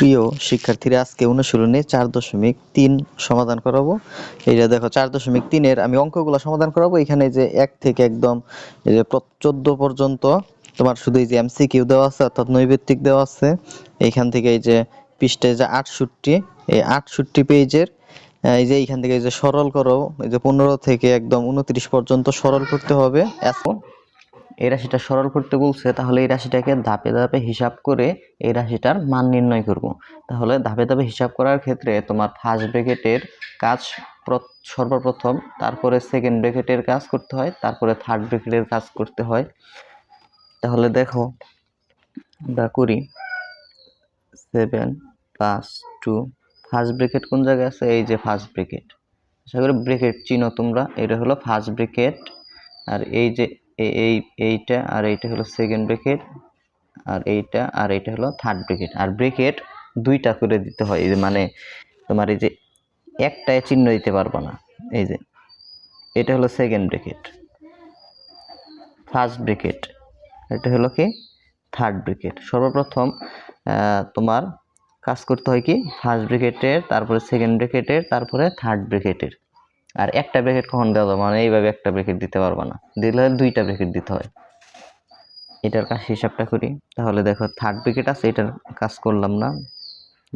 প্রিয় শিক্ষার্থীরা, আজকে অনুশীলনে চার দশমিক তিন সমাধান করাবো। এই যে দেখো, চার দশমিক তিনের আমি অঙ্কগুলো সমাধান করাবো। এখানে যে এক থেকে একদম এই যে চোদ্দ পর্যন্ত তোমার শুধু এই যে এমসিকিউ দেওয়া আছে, অর্থাৎ নৈবেত্তিক দেওয়া আছে। এইখান থেকে এই যে পৃষ্ঠায় যে আটষট্টি, এই আটষট্টি পেজের এই যে এইখান থেকে এই যে সরল করো, এই যে পনেরো থেকে একদম উনত্রিশ পর্যন্ত সরল করতে হবে। এখন এই রাশিটা সরল করতে বলছে, তাহলে এই রাশিটাকে ধাপে ধাপে হিসাব করে এই রাশিটার মান নির্ণয় করব। তাহলে ধাপে ধাপে হিসাব করার ক্ষেত্রে তোমার ফার্স্ট ব্র্যাকেটের কাজ প্র- সর্বপ্রথম, তারপরে সেকেন্ড ব্র্যাকেটের কাজ করতে হয়, তারপরে থার্ড ব্র্যাকেটের কাজ করতে হয়। তাহলে দেখো, আমরা করি seven plus two first bracket কোন জায়গায় আছে? এই যে ফার্স্ট ব্র্যাকেট আশা করি ব্রেকেট চিনো তোমরা, এটা হলো ফার্স্ট ব্রেকেট আর এই যে এই, এইটা আর এইটা হলো সেকেন্ড ব্রেকেট আর এইটা আর এইটা হলো থার্ড ব্রেকেট আর ব্রেকেট দুইটা করে দিতে হয়, এই যে মানে তোমার এই যে একটায় চিহ্ন দিতে পারবে না, এই যে এটা হলো সেকেন্ড ব্রেকেট ফার্স্ট ব্রেকেট এটা হলো কি? থার্ড ব্রেকেট সর্বপ্রথম তোমার কাজ করতে হয় কি? ফার্স্ট ব্রেকেটের তারপরে সেকেন্ড ব্রেকেটের তারপরে থার্ড ব্রেকেটের আর একটা ব্রেকেট কখন দেওয়া যাবে? মানে এইভাবে একটা ব্রেকেট দিতে পারবা না। দিলে দুইটা ব্রেকেট দিতে হয়। এটার কাজ হিসাবটা করি। তাহলে দেখো থার্ড ব্রেকেট আছে, এটার কাজ করলাম না।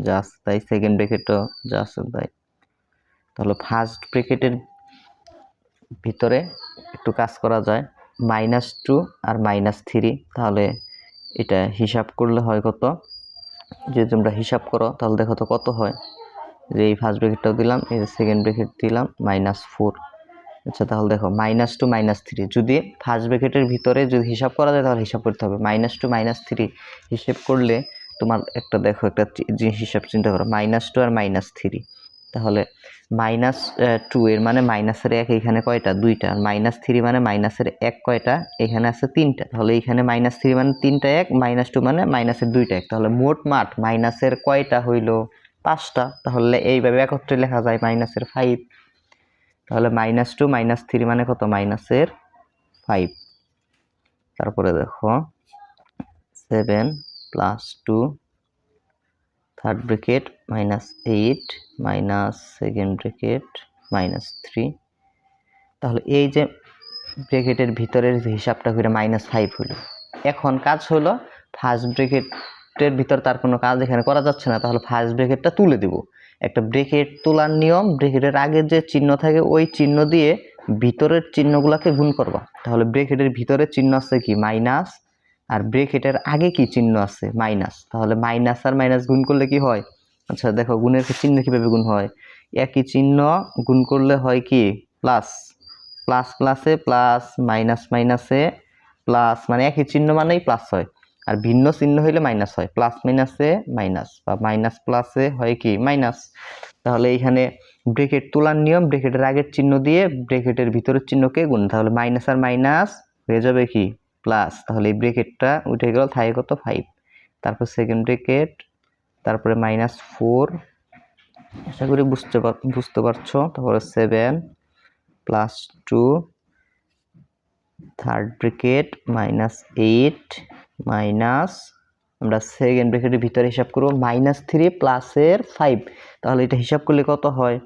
জাস্ট তাই সেকেন্ড ব্রেকেটও আছে তাই। তাহলে ফার্স্ট ব্রেকেটের ভিতরে একটু কাজ করা যায়। মাইনাস টু আর মাইনাস থ্রি তাহলে এটা হিসাব করলে হয় কত? যদি তোমরা হিসাব করো, তাহলে দেখো তো কত হয়? যে এই ফার্স্ট ব্রেকেটটাও দিলাম, এই যে সেকেন্ড ব্রেকেট দিলাম মাইনাস ফোর আচ্ছা তাহলে দেখো মাইনাস টু মাইনাস থ্রি যদি ফার্স্ট ব্রেকেটের ভিতরে যদি হিসাব করা যায়, তাহলে হিসাব করতে হবে। মাইনাস টু মাইনাস থ্রি হিসেব করলে তোমার একটা দেখো, একটা জিনিস হিসাব চিন্তা করো মাইনাস টু আর মাইনাস থ্রি তাহলে মাইনাস টু এর মানে মাইনাসের এক এখানে কয়টা? দুইটা। আর মাইনাস থ্রি মানে মাইনাসের এক কয়টা? এখানে আছে তিনটা। তাহলে এখানে মাইনাস থ্রি মানে তিনটা এক মাইনাস টু মানে মাইনাসের দুইটা এক। তাহলে মোট মাঠ মাইনাসের কয়টা হইল? পাঁচটা, তাহলে এইভাবে একত্রে লেখা যায় মাইনাসের ফাইভ তাহলে মাইনাস টু মাইনাস থ্রি মানে কত? মাইনাসের ফাইভ তারপরে দেখো seven plus two third bracket minus eight minus second bracket minus three তাহলে এই যে ব্রেকেটের ভিতরের হিসাবটা করে মাইনাস ফাইভ হলো এখন কাজ হলো ফার্স্ট ব্রেকেটের ভিতর তার কোনো কাজ এখানে করা যাচ্ছে না, তাহলে ফার্স্ট ব্রেকেটটা তুলে দেব। একটা ব্রেকেট তোলার নিয়ম ব্রেকেটের আগে যে চিহ্ন থাকে, ওই চিহ্ন দিয়ে ভিতরের চিহ্নগুলোকে গুণ করবা। তাহলে ব্রেকেটের ভিতরে চিহ্ন আছে কি? মাইনাস আর ব্রেকেটের আগে কি চিহ্ন আছে? মাইনাস তাহলে মাইনাস আর মাইনাস গুণ করলে কি হয়? আচ্ছা দেখো, গুণের চিহ্ন কীভাবে গুণ হয়? একই চিহ্ন গুণ করলে হয় কি? প্লাস প্লাস প্লাসে প্লাস মাইনাস মাইনাসে প্লাস মানে একই চিহ্ন মানেই প্লাস হয়। আর ভিন্ন চিহ্ন হইলে মাইনাস হয়। প্লাস মাইনাসে মাইনাস বা মাইনাস প্লাসে হয় কি? মাইনাস তাহলে এইখানে ব্রেকেট তোলার নিয়ম ব্রেকেটের আগের চিহ্ন দিয়ে ব্রেকেটের ভিতরের চিহ্নকে গুণ। তাহলে মাইনাস আর মাইনাস হয়ে যাবে কি? প্লাস তাহলে এই ব্রেকেটটা উঠে গেল থাকে কত? ফাইভ তারপর সেকেন্ড ব্রেকেট তারপরে মাইনাস ফোর আশা করি বুঝতে পার বুঝতে পারছ? তারপরে seven plus two third bracket minus eight minus, আমরা সেকেন্ড ব্রেকেটের ভিতরে হিসাব করব, মাইনাস থ্রি প্লাসের ফাইভ তাহলে এটা হিসাব করলে কত হয়?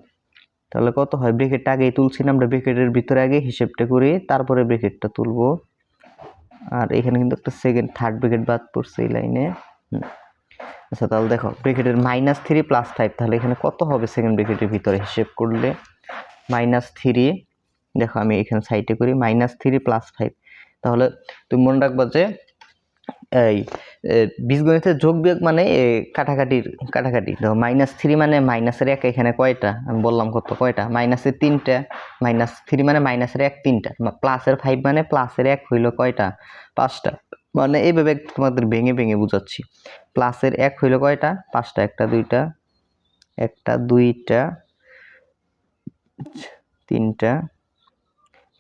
তাহলে কত হয়? ব্রেকেটটা আগেই তুলছি না, আমরা ব্রেকেটের ভিতরে আগে হিসেবটা করি, তারপরে ব্রেকেটটা তুলবো। আর এখানে কিন্তু একটা সেকেন্ড থার্ড ব্রেকেট বাদ পড়ছে এই লাইনে। আচ্ছা তাহলে দেখো ব্রেকেটের মাইনাস থ্রি প্লাস ফাইভ তাহলে এখানে কত হবে সেকেন্ড ব্রেকেটের ভিতরে হিসেব করলে? মাইনাস থ্রি দেখো আমি এখানে সাইডে করি মাইনাস থ্রি প্লাস ফাইভ তাহলে তুমি মনে রাখবা যে এই বীজগণিতের যোগ বিয়োগ মানে কাটাকাটির, কাটাকাটি। তো মাইনাস থ্রি মানে মাইনাসের এক এখানে কয়টা? আমি বললাম কত কয়টা? মাইনাসের তিনটা মাইনাস থ্রি মানে মাইনাসের এক তিনটা। প্লাসের ফাইভ মানে প্লাসের এক হইল কয়টা? পাঁচটা। মানে এইভাবে তোমাদের ভেঙে ভেঙে বুঝাচ্ছি। প্লাসের এক হইল কয়টা? পাঁচটা। একটা, দুইটা একটা, দুইটা, তিনটা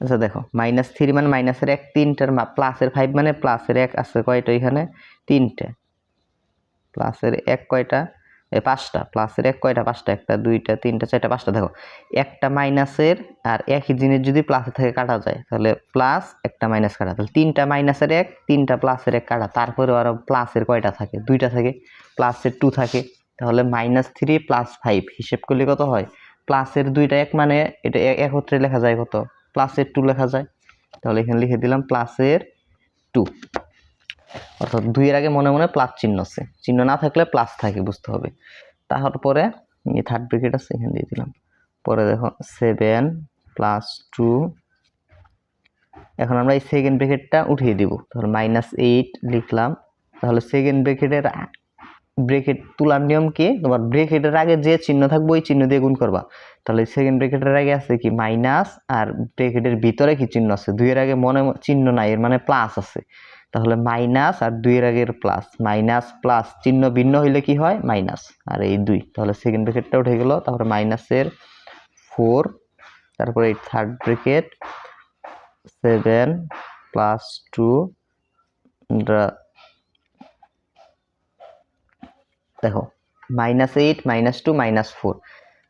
আচ্ছা দেখো মাইনাস থ্রি মানে মাইনাসের এক, তিনটার প্লাসের ফাইভ মানে প্লাসের এক আছে কয়টা এখানে? তিনটে। প্লাসের এক কয়টা? এই পাঁচটা। প্লাসের এক কয়টা? পাঁচটা। একটা, দুইটা, তিনটা, চারটা, পাঁচটা। দেখো, একটা মাইনাসের আর একই জিনিস যদি প্লাসের থেকে কাটা যায়, তাহলে প্লাস একটা মাইনাস কাটা। তাহলে তিনটা মাইনাসের এক, তিনটা প্লাসের এক কাটা। তারপরে আরও প্লাসের কয়টা থাকে? দুইটা থাকে। প্লাসের টু থাকে। তাহলে মাইনাস থ্রি প্লাস ফাইভ হিসেব করলে কত হয়? প্লাসের দুইটা এক মানে এটা এক- একত্রে লেখা যায় কত? প্লাসের টু লেখা যায়। তাহলে এখানে লিখে দিলাম প্লাসের টু অর্থাৎ দুইয়ের আগে মনে মনে প্লাস চিহ্ন আছে। চিহ্ন না থাকলে প্লাস থাকে, বুঝতে হবে। তারপরে থার্ড ব্রিকেট আছে, এখানে দিয়ে দিলাম। পরে দেখো সেভেন প্লাস টু এখন আমরা এই সেকেন্ড ব্রেকেটটা উঠিয়ে দিব। তাহলে মাইনাস এইট লিখলাম। তাহলে সেকেন্ড ব্রেকেটের ব্রেকেট তোলার নিয়ম কি? তোমার ব্রেকেটের আগে যে চিহ্ন থাকবে, ওই চিহ্ন দিয়ে গুণ করবা। তাহলে সেকেন্ড ব্রেকেটের আগে আছে কি? মাইনাস আর ব্রেকেটের ভিতরে কি চিহ্ন আছে? দুইয়ের আগে মনে চিহ্ন নাই, এর মানে প্লাস আছে। তাহলে মাইনাস আর দুইয়ের আগের প্লাস মাইনাস প্লাস চিহ্ন ভিন্ন হইলে কি হয়? মাইনাস আর এই দুই। তাহলে সেকেন্ড ব্রেকেটটা উঠে গেল। তারপরে মাইনাসের ফোর তারপরে এই third bracket seven plus two দেখো minus eight minus two minus four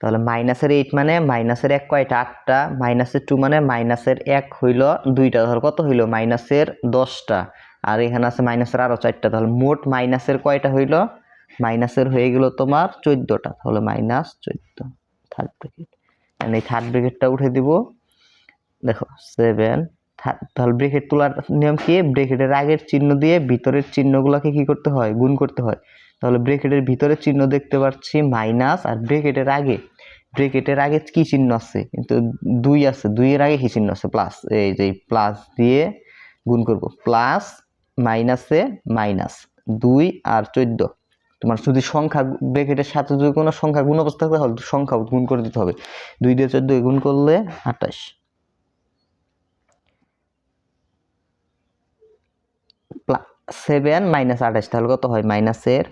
তাহলে মাইনাসের এইট মানে মাইনাসের এক কয়টা? আটটা। মাইনাসের টু মানে মাইনাসের এক হইল দুইটা। ধর কত হইল? মাইনাসের দশটা। আর এখানে আছে মাইনাসের আরও চারটা। তাহলে মোট মাইনাসের কয়টা হইল? মাইনাসের হয়ে গেল তোমার চোদ্দোটা। তাহলে মাইনাস চোদ্দ। থার্ড ব্রেকেট এই থার্ড ব্রেকেটটা উঠে দিব। দেখো সেভেন থার্ড তাহলে ব্রেকেট তোলার নিয়ম কি? ব্রেকেটের আগের চিহ্ন দিয়ে ভিতরের চিহ্নগুলোকে কি করতে হয়? গুণ করতে হয়। তাহলে ব্রেকেটের ভিতরের চিহ্ন দেখতে পাচ্ছি, মাইনাস, আর ব্রেকেটের আগে। ব্রেকেটের আগে কি চিহ্ন আছে? কিন্তু দুই আছে, দুইয়ের আগে কি চিহ্ন আছে? প্লাস এই যে প্লাস দিয়ে গুণ করব। প্লাস মাইনাসে মাইনাস দুই আর চোদ্দ। তোমার যদি সংখ্যা ব্রেকেটের সাথে যদি কোনো সংখ্যা গুণ অবস্থা থাকে, তাহলে সংখ্যা গুণ করে দিতে হবে। দুই দিয়ে চোদ্দ গুণ করলে আঠাশ। সেভেন মাইনাস আঠাশ, তাহলে কত হয়? মাইনাসের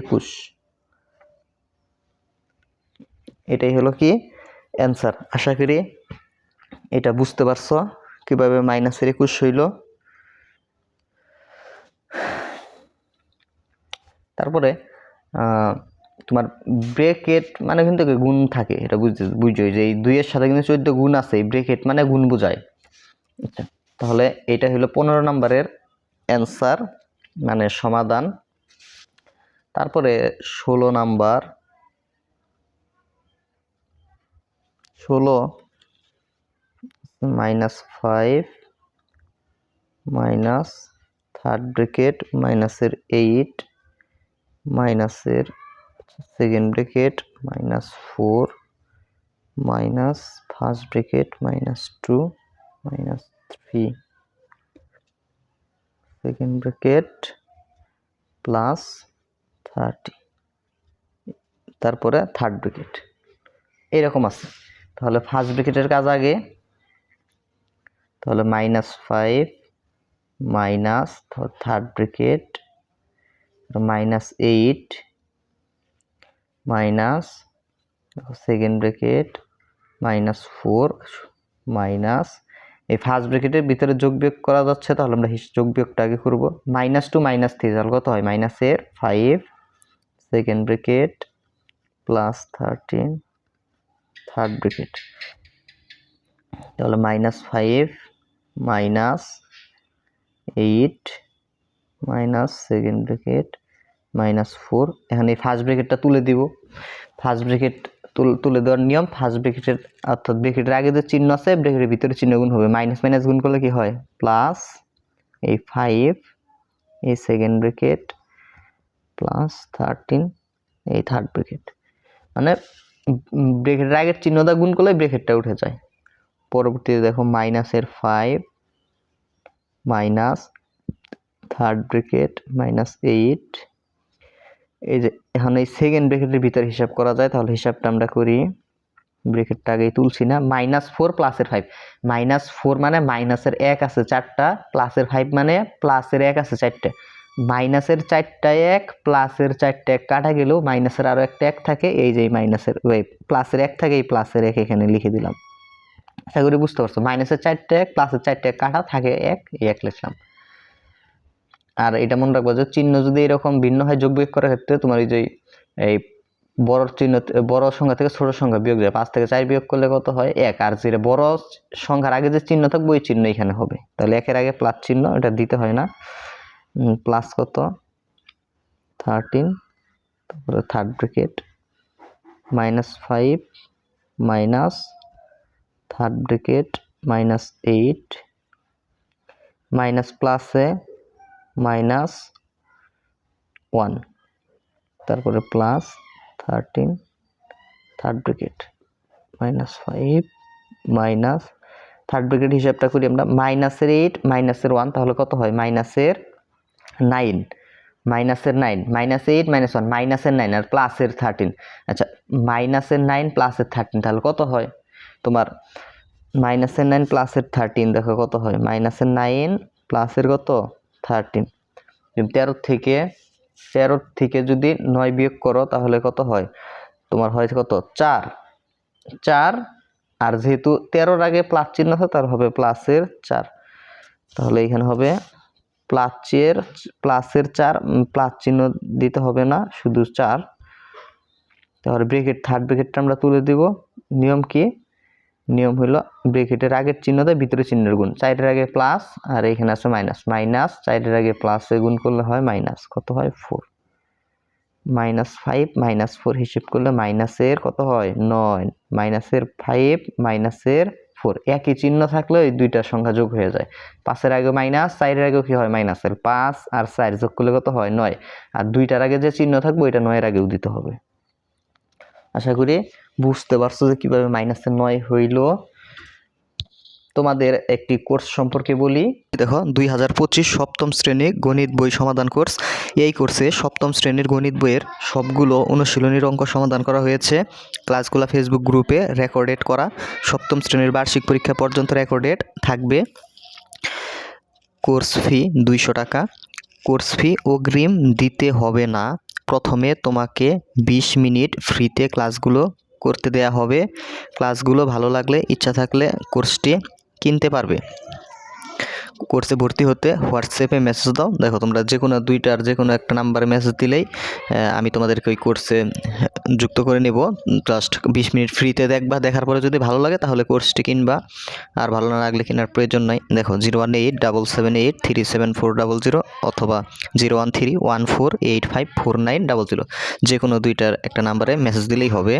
একুশ। এটাই হলো কি অ্যান্সার আশা করি এটা বুঝতে পারছ কীভাবে মাইনাসের একুশ হইল। তারপরে তোমার ব্রেকেট মানে কিন্তু গুণ থাকে, এটা বুঝতে বুঝোই যে এই দুইয়ের সাথে কিন্তু চোদ্দ গুণ আছে, এই ব্রেকেট মানে গুণ বোঝায়। আচ্ছা তাহলে এটা হলো পনেরো নম্বরের অ্যান্সার মানে সমাধান। তারপরে ষোলো নাম্বার। ষোলো minus five minus third bracket মাইনাসের এইট মাইনাসের second bracket minus four minus first bracket minus two minus three second bracket plus thirty. তারপরে থার্ড ব্রেকেট এইরকম আছে। তাহলে ফার্স্ট ব্রেকেটের কাজ আগে। তাহলে minus five, minus third bracket minus eight, minus second bracket minus four, minus এই first ব্রেকেটের ভিতরে যোগ বিয়োগ করা যাচ্ছে, তাহলে আমরা যোগ বিয়োগটা আগে করব। মাইনাস টু মাইনাস থ্রি, তাহলে কত হয়? মাইনাসের five second bracket plus thirteen third bracket তাহলে minus five minus eight minus second bracket minus four এখানে এই ফার্স্ট ব্রেকেটটা তুলে দিব। ফার্স্ট ব্রেকেট তুলে দেওয়ার নিয়ম ফার্স্ট ব্রেকেটের অর্থাৎ ব্রেকেটের আগে যে চিহ্ন আছে ব্রেকেটের ভিতরে চিহ্ন গুণ হবে। মাইনাস মাইনাস গুণ করলে কি হয়? প্লাস এই ফাইভ এই সেকেন্ড ব্রেকেট প্লাস থার্টিন এই থার্ড ব্রেকেট মানে ব্রেকেটের আগের চিহ্নটা গুণ করলে ব্রেকেটটা উঠে যায়। পরবর্তীতে দেখো মাইনাসের five minus third bracket minus eight এই যে এখন এই সেকেন্ড ব্রেকেটের ভিতরে হিসাব করা যায়, তাহলে হিসাবটা আমরা করি। ব্রেকেটটা আগেই তুলছি না। মাইনাস ফোর প্লাসের ফাইভ মাইনাস ফোর মানে মাইনাসের এক আছে চারটা প্লাসের ফাইভ মানে প্লাসের এক আছে চারটে। মাইনাসের চারটা এক, প্লাসের চারটা এক, কাটা গেলেও মাইনাসের আরও একটা এক থাকে, এই যে মাইনাসের, ওই প্লাসের এক থাকে, এই প্লাসের এক এখানে লিখে দিলাম। আশা করি বুঝতে পারছ, মাইনাসের চারটে এক, প্লাসের চারটে এক, কাটা, থাকে এক, এই এক লিখলাম। আর এটা মনে রাখব যে চিহ্ন যদি এরকম ভিন্ন হয়, যোগ বিয়োগ করার ক্ষেত্রে তোমার এই যে এই বড় চিহ্ন, বড় সংখ্যা থেকে ছোট সংখ্যা বিয়োগ যায়, পাঁচ থেকে চার বিয়োগ করলে কত হয়? এক। আর যেটা বড় সংখ্যার আগে যে চিহ্ন থাকবে, ওই চিহ্ন এখানে হবে। তাহলে একের আগে প্লাস চিহ্ন, এটা দিতে হয় না। প্লাস কত? থার্টিন তারপরে third bracket minus five minus third bracket minus eight minus প্লাসে মাইনাস ওয়ান তারপরে plus thirteen third bracket minus five minus third bracket হিসাবটা করি আমরা মাইনাসের এইট মাইনাসের ওয়ান তাহলে কত হয়? মাইনাসের নাইন, মাইনাসের nine, minus eight, minus one, মাইনাসের নাইন আর প্লাসের থার্টিন। আচ্ছা মাইনাসের নাইন, প্লাসের থার্টিন, তাহলে কত হয়? তোমার মাইনাসের নাইন, প্লাসের থার্টিন, দেখো কত হয়? মাইনাসের নাইন, প্লাসের কত? থার্টিন। তেরো থেকে তেরো থেকে যদি নয় বিয়োগ করো, তাহলে কত হয়? তোমার হয় কত? চার। চার, আর যেহেতু তেরোর আগে প্লাস চিহ্ন আছে, তার হবে প্লাসের চার। তাহলে এখানে হবে প্লাসের প্লাসের চার প্লাস চিহ্ন দিতে হবে না, শুধু চার। তাহলে ব্রেকেট থার্ড ব্রেকেটটা আমরা তুলে দিব। নিয়ম কি? নিয়ম হলো ব্রেকেটের আগের চিহ্ন দেয় ভিতরে চিহ্নের গুণ। চারের আগে প্লাস আর এখানে আছে মাইনাস মাইনাস চারের আগে প্লাসে গুণ করলে হয় মাইনাস কত হয়? Four minus five minus four হিসেব করলে মাইনাসের কত হয়? নয়। মাইনাসের ফাইভ মাইনাসের ফোর একই চিহ্ন থাকলে ওই দুইটা সংখ্যা যোগ হয়ে যায়। পাঁচের আগে মাইনাস চারের আগেও কি হয় মাইনাস মাইনাসের পাঁচ আর চার যোগ করলে কত হয়? নয়। আর দুইটার আগে যে চিহ্ন থাকবে, ওইটা নয়ের আগেও দিতে হবে। আশা করি বুঝতে পারছ যে কীভাবে মাইনাসের নয় হইল। তোমাদের একটি কোর্স সম্পর্কে বলি। দেখো, দুই হাজার পঁচিশ সপ্তম শ্রেণি গণিত বই সমাধান কোর্স। এই কোর্সে সপ্তম শ্রেণির গণিত বইয়ের সবগুলো অনুশীলনীর অঙ্ক সমাধান করা হয়েছে। ক্লাসগুলো ফেসবুক গ্রুপে রেকর্ডেড করা। সপ্তম শ্রেণির বার্ষিক পরীক্ষা পর্যন্ত রেকর্ডেড থাকবে। কোর্স ফি দুইশো টাকা। কোর্স ফি অগ্রিম দিতে হবে না। প্রথমে তোমাকে বিশ মিনিট ফ্রিতে ক্লাসগুলো করতে দেয়া হবে। ক্লাসগুলো ভালো লাগলে, ইচ্ছা থাকলে কোর্সটি কিনতে পারবে। কোর্সে ভর্তি হতে হোয়াটসঅ্যাপে মেসেজ দাও। দেখো তোমরা যে কোনো দুইটার যে কোনো একটা নাম্বারে মেসেজ দিলেই আমি তোমাদেরকে ওই কোর্সে যুক্ত করে নেব। জাস্ট বিশ মিনিট ফ্রিতে দেখবা। দেখার পরে যদি ভালো লাগে তাহলে কোর্সটি কিনবা। আর ভালো না লাগলে কেনার প্রয়োজন নাই। দেখো zero one eight double seven eight three seven four double zero অথবা zero one three one four eight five four nine double zero. যে কোনো দুইটার একটা নাম্বারে মেসেজ দিলেই হবে।